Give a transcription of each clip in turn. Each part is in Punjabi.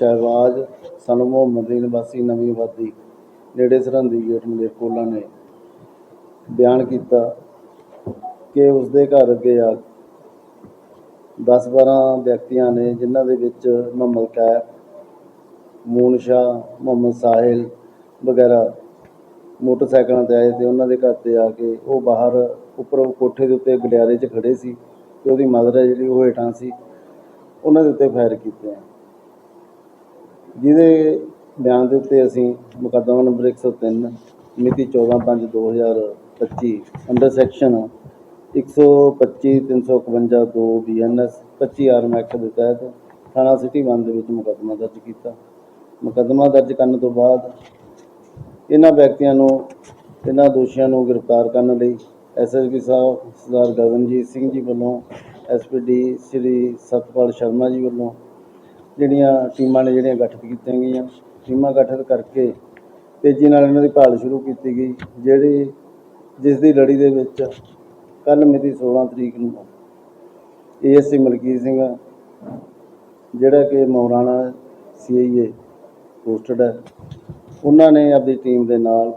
ਸ਼ਹਿਬਾਜ਼ ਸਨ ਮੁਹੰਮਦ ਦੀ ਨਿਵਾਸੀ ਨਵੀਂ ਆਬਾਦੀ, ਨੇੜੇ ਸਰਹੰਦੀ ਗੇਟ ਮਲੇਰਕੋਟਲਾ ਨੇ ਬਿਆਨ ਕੀਤਾ ਕਿ ਉਸ ਦੇ ਘਰ ਅੱਗੇ ਆ 10-12 ਵਿਅਕਤੀਆਂ ਨੇ, ਜਿਨ੍ਹਾਂ ਦੇ ਵਿੱਚ ਮੁਹੰਮਦ ਕੈਫ ਮੂਨ ਸ਼ਾਹ, ਮੁਹੰਮਦ ਸਾਹਿਲ ਵਗੈਰਾ ਮੋਟਰਸਾਈਕਲਾਂ ਤੇ ਆਏ ਤੇ ਉਹਨਾਂ ਦੇ ਘਰ ਤੇ ਆ ਕੇ ਉਹ ਬਾਹਰ ਉੱਪਰ ਕੋਠੇ ਦੇ ਉੱਤੇ ਗਡਿਆਰੇ 'ਚ ਖੜੇ ਸੀ ਤੇ ਉਹਦੀ ਮਦਰ ਹੈ ਜਿਹੜੀ, ਉਹ ਹੇਠਾਂ ਸੀ। ਉਹਨਾਂ ਦੇ ਉੱਤੇ ਫਾਇਰ ਕੀਤੇ ਆ। ਜਿਹਦੇ ਬਿਆਨ ਦੇ ਉੱਤੇ ਅਸੀਂ ਮੁਕੱਦਮਾ ਨੰਬਰ 103 ਮਿਤੀ 14/5/2025 under section 125 351 2 BNS 25 arm act ਦੇ ਤਹਿਤ ਥਾਣਾ ਸਿਟੀ 1 ਦੇ ਵਿੱਚ ਮੁਕੱਦਮਾ ਦਰਜ ਕੀਤਾ। ਮੁਕੱਦਮਾ ਦਰਜ ਕਰਨ ਤੋਂ ਬਾਅਦ ਇਹਨਾਂ ਵਿਅਕਤੀਆਂ ਨੂੰ, ਇਹਨਾਂ ਦੋਸ਼ੀਆਂ ਨੂੰ ਗ੍ਰਿਫਤਾਰ ਕਰਨ ਲਈ ਐਸਐਸਪੀ ਸਾਹਿਬ, ਸਰਦਾਰ ਗਗਨਜੀਤ ਸਿੰਘ ਜੀ ਵੱਲੋਂ ਐਸਪੀਡੀ ਸ੍ਰੀ ਸਤਪਾਲ ਸ਼ਰਮਾ ਜੀ ਵੱਲੋਂ ਜਿਹੜੀਆਂ ਟੀਮਾਂ ਨੇ ਜਿਹੜੀਆਂ ਗਠਿਤ ਕੀਤੀਆਂ ਗਈਆਂ, ਟੀਮਾਂ ਗਠਿਤ ਕਰਕੇ ਤੇਜ਼ੀ ਨਾਲ ਇਹਨਾਂ ਦੀ ਭਾਲ ਸ਼ੁਰੂ ਕੀਤੀ ਗਈ, ਜਿਹੜੀ ਜਿਸ ਦੀ ਲੜੀ ਦੇ ਵਿੱਚ ਕੱਲ ਮਿਤੀ 16 ਤਰੀਕ ਨੂੰ ਏਐਸਸੀ ਮਲਕੀਤ ਸਿੰਘ, ਜਿਹੜਾ ਕਿ ਮੌਰਾਣਾ ਸੀਆਈਏ ਪੋਸਟਡ ਹੈ, ਉਹਨਾਂ ਨੇ ਆਪਣੀ ਟੀਮ ਦੇ ਨਾਲ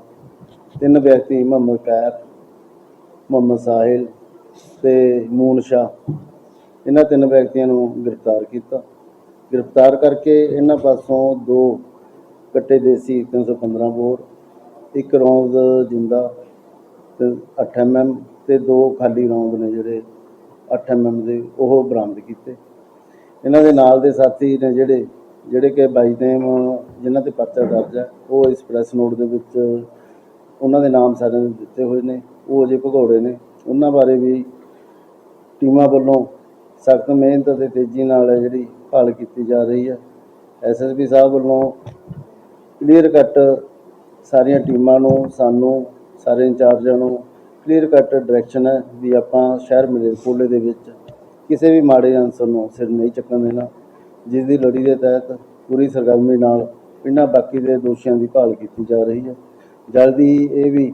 ਤਿੰਨ ਵਿਅਕਤੀ, ਮੁਹੰਮਦ ਕੈਫ ਮੁਹੰਮਦ ਸਾਹਿਲ ਤੇ ਮੂਨ ਸ਼ਾਹ, ਇਹਨਾਂ ਤਿੰਨ ਵਿਅਕਤੀਆਂ ਨੂੰ ਗ੍ਰਿਫਤਾਰ ਕੀਤਾ। ਗ੍ਰਿਫਤਾਰ ਕਰਕੇ ਇਹਨਾਂ ਪਾਸੋਂ ਦੋ ਕੱਟੇ ਦੇਸੀ 315 ਬੋਰ, ਇੱਕ ਰੌਂਦ ਜਿੰਦਾ ਤੇ 8 ਐਮਐਮ ਤੇ ਦੋ ਖਾਲੀ ਰੌਂਦ ਨੇ ਜਿਹੜੇ 8 ਐਮਐਮ ਦੇ, ਉਹ ਬਰਾਮਦ ਕੀਤੇ। ਇਹਨਾਂ ਦੇ ਨਾਲ ਦੇ ਸਾਥੀ ਨੇ ਜਿਹੜੇ ਜਿਹੜੇ ਕਿ ਬਾਈ ਨੇਮ ਜਿਨ੍ਹਾਂ ਤੇ ਪਰਚਾ ਦਰਜ ਹੈ, ਉਹ ਇਸ ਪ੍ਰੈਸ ਨੋਟ ਦੇ ਵਿੱਚ ਉਹਨਾਂ ਦੇ ਨਾਮ ਸਾਰਿਆਂ ਦੇ ਦਿੱਤੇ ਹੋਏ ਨੇ, ਉਹ ਅਜੇ ਭਗੌੜੇ ਨੇ। ਉਹਨਾਂ ਬਾਰੇ ਵੀ ਟੀਮਾਂ ਵੱਲੋਂ ਸਖਤ ਮਿਹਨਤ ਅਤੇ ਤੇਜ਼ੀ ਨਾਲ ਹੈ ਜਿਹੜੀ ਭਾਲ ਕੀਤੀ ਜਾ ਰਹੀ ਹੈ। ਐਸਐਸਪੀ ਸਾਹਿਬ ਵੱਲੋਂ ਕਲੀਅਰ ਕੱਟ ਸਾਰੀਆਂ ਟੀਮਾਂ ਨੂੰ, ਸਾਨੂੰ, ਸਾਰੇ ਇੰਚਾਰਜਾਂ ਨੂੰ ਕਲੀਅਰ ਕੱਟ ਡਾਇਰੈਕਸ਼ਨ ਹੈ ਵੀ ਆਪਾਂ ਸ਼ਹਿਰ ਮਲੇਰਕੋਟਲੇ ਦੇ ਵਿੱਚ ਕਿਸੇ ਵੀ ਮਾੜੇ ਅਨਸਰ ਨੂੰ ਸਿਰ ਨਹੀਂ ਚੱਕਣ ਦੇਣਾ। ਜਿਸ ਦੀ ਲੜੀ ਦੇ ਤਹਿਤ ਪੂਰੀ ਸਰਗਰਮੀ ਨਾਲ ਇਹਨਾਂ ਬਾਕੀ ਦੇ ਦੋਸ਼ੀਆਂ ਦੀ ਭਾਲ ਕੀਤੀ ਜਾ ਰਹੀ ਹੈ। ਜਲਦੀ ਇਹ ਵੀ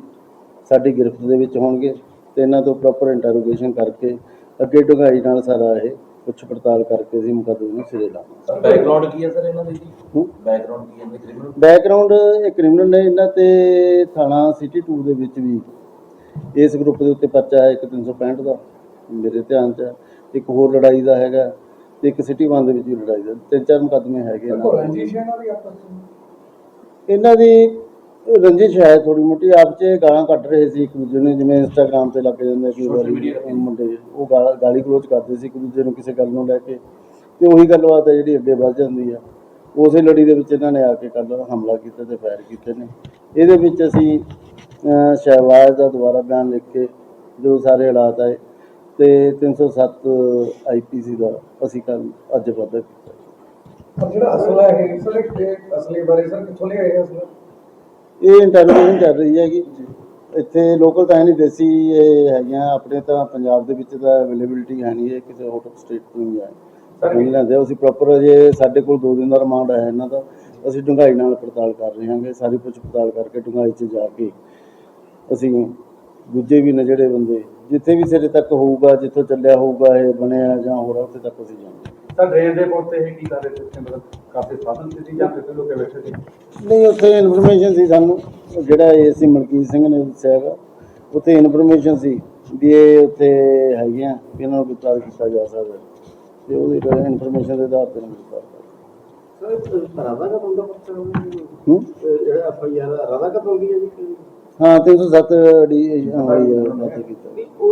ਸਾਡੀ ਗ੍ਰਿਫਤ ਦੇ ਵਿੱਚ ਹੋਣਗੇ ਤੇ ਇਹਨਾਂ ਤੋਂ ਪ੍ਰੋਪਰ ਇੰਟਰੋਗੇਸ਼ਨ ਕਰਕੇ ਅੱਗੇ ਡੂੰਘਾਈ ਨਾਲ ਸਾਰਾ ਇਹ ਪੁੱਛ ਪੜਤਾਲ ਕਰਕੇ ਅਸੀਂ ਮੁਕੱਦਮੇ ਨੂੰ ਸਿਰੇ ਲਾਵਾਂਗੇ ਬੈਕਗ੍ਰਾਉਂਡ ਕੀ ਹੈ ਸਰ ਇਹਨਾਂ ਦੀ ਜੀ। ਬੈਕਗ੍ਰਾਉਂਡ ਕੀ ਹੈ ਇਹਨਾਂ ਕ੍ਰਿਮੀਨਲ ਬੈਕਗ੍ਰਾਉਂਡ ਇਹ ਕ੍ਰਿਮੀਨਲ ਨੇ ਇਹਨਾਂ ਤੇ ਥਾਣਾ ਸਿਟੀ 2 ਦੇ ਵਿੱਚ ਵੀ ਇਸ ਗਰੁੱਪ ਦੇ ਉੱਤੇ ਪਰਚਾ ਹੈ ਇੱਕ 365 ਦਾ ਮੇਰੇ ਧਿਆਨ 'ਚ ਹੈ। ਇੱਕ ਹੋਰ ਲੜਾਈ ਦਾ ਹੈਗਾ ਤੇ ਇੱਕ ਸਿਟੀ 1 ਦੇ ਵਿੱਚ ਵੀ ਲੜਾਈ ਦਾ ਤਿੰਨ ਚਾਰ ਮੁਕੱਦਮੇ ਹੈਗੇ ਇਹਨਾਂ ਦੇ। ਰੰਜੀਸ਼ ਇਹਨਾਂ ਦੀ ਆਪਸ ਵਿੱਚ ਇਹਨਾਂ ਦੀ ਰੰਜਿਸ਼ ਹੈ ਥੋੜੀ ਮੋਟੀ ਆਪ 'ਚ ਗਾਲਾਂ ਕੱਢ ਰਹੇ ਸੀ ਇੱਕ ਦੂਜੇ ਨੂੰ ਜਿਵੇਂ ਇੰਸਟਾਗ੍ਰam ਤੇ ਲੱਗ ਜਾਂਦੇ ਕਈ ਵਾਰੀ ਮੁੰਡੇ ਉਹ ਗਾਲ- ਗਾਲੀ ਗਲੋਚ ਕਰਦੇ ਸੀ ਇੱਕ ਦੂਜੇ ਨੂੰ ਕਿਸੇ ਗੱਲ ਨੂੰ ਲੈ ਕੇ ਤੇ ਉਹੀ ਗੱਲਬਾਤ ਹੈ ਜਿਹੜੀ ਅੱਗੇ ਵੱਧ ਜਾਂਦੀ ਆ। ਉਸੇ ਲੜੀ ਦੇ ਵਿੱਚ ਇਹਨਾਂ ਨੇ ਆ ਕੇ ਕੱਲ ਹਮਲਾ ਕੀਤਾ ਤੇ ਫਾਇਰ ਕੀਤੇ ਨੇ। ਇਹਦੇ ਵਿੱਚ ਅਸੀਂ ਅਹ, ਸ਼ਹਿਬਾਜ਼ ਦਾ ਦੁਬਾਰਾ ਬਿਆਨ ਲਿਖ ਕੇ ਜੋ ਸਾਰੇ ਹਾਲਾਤ ਆਏ ਤੇ 307 ਆਈਪੀਸੀ ਦਾ ਅਸੀਂ ਕੱਲ ਅੱਜ ਵਾਧਾ ਕੀਤਾ। ਪਰ ਜਿਹੜਾ ਅਸਲਾ ਹੈ ਸਰ ਇਹ ਅਸਲੀ ਬਾਰੇ ਸਰ ਕਿੱਥੋਂ ਲਿਆ ਇਹ ਅਸਲਾ? ਇਹ ਇੰਟਰਵਿਊ ਚੱਲ ਰਹੀ ਹੈਗੀ। ਇੱਥੇ ਲੋਕਲ ਤਾਂ ਨਹੀਂ ਦੇਸੀ ਇਹ ਹੈਗੀਆਂ ਆਪਣੇ ਤਾਂ ਪੰਜਾਬ ਦੇ ਵਿੱਚ ਤਾਂ ਅਵੇਲੇਬਿਲਿਟੀ ਹੈ ਨਹੀਂ ਇਹ ਕਿਸੇ ਆਊਟ ਆਫ ਸਟੇਟ ਤੋਂ ਹੀ ਹੈ। ਨਹੀਂ ਲੈਂਦੇ ਅਸੀਂ ਪ੍ਰੋਪਰ ਅਜੇ ਸਾਡੇ ਕੋਲ 2 ਦਿਨ ਦਾ ਰਿਮਾਂਡ ਹੈ ਇਹਨਾਂ ਦਾ। ਅਸੀਂ ਡੂੰਘਾਈ ਨਾਲ ਪੜਤਾਲ ਕਰ ਰਹੇ ਹਾਂਗੇ ਸਾਰੀ ਪੁੱਛ ਪੜਤਾਲ ਕਰਕੇ ਡੂੰਘਾਈ 'ਚ ਜਾ ਕੇ ਅਸੀਂ ਦੂਜੇ ਵੀ ਨੇ ਜਿਹੜੇ ਬੰਦੇ ਜਿੱਥੇ ਵੀ ਸਿਰੇ ਤੱਕ ਹੋਊਗਾ ਜਿੱਥੋਂ ਚੱਲਿਆ ਹੋਊਗਾ ਇਹ ਬਣਿਆ ਜਾਂ ਹੋਰ ਉੱਥੇ ਤੱਕ ਅਸੀਂ ਜਾਵਾਂਗੇ। ਸਰ ਰੇਲ ਦੇ ਪੁਲ ਤੇ ਇਹ ਕੀ ਕਰ ਰਹੇ ਸੀ ਉੱਥੇ ਮਤਲਬ ਕਾਫੀ ਸਾਧਨ ਸੀ ਜਾਂ ਕਿਤੇ ਲੋਕੇ ਬੈਠੇ ਸੀ? ਨਹੀਂ ਉੱਥੇ ਇਨਫੋਰਮੇਸ਼ਨ ਸੀ ਸਾਨੂੰ ਜਿਹੜਾ ਏਸੀ ਮਲਕੀਤ ਸਿੰਘ ਨੇ ਹੈਗਾ ਉੱਥੇ ਇਨਫੋਰਮੇਸ਼ਨ ਸੀ ਵੀ ਇਹ ਉੱਥੇ ਹੈਗੀਆਂ ਵੀ ਇਹਨਾਂ ਨੂੰ ਗ੍ਰਿਫਤਾਰ ਕੀਤਾ ਜਾ ਸਕਦਾ ਤੇ ਉਹਦੀ ਇਨਫੋਰਮੇਸ਼ਨ ਦੇ ਆਧਾਰ ਤੇ ਗ੍ਰਿਫਤਾਰ ਸਰ ਰਾਧਾ ਦਾ ਬੰਦਾ ਪਰਚਾ ਹੂੰ? ਜਿਹੜਾ ਐਫ ਆਈ ਆਰ ਰਾਧਾ ਕਤਲ ਦੀ ਹੈ ਜੀ। ਹਾਂ 307 ਡੀ ਹੋਈ ਹੈ। ਕੀਤਾ। ਨਹੀਂ ਉਹ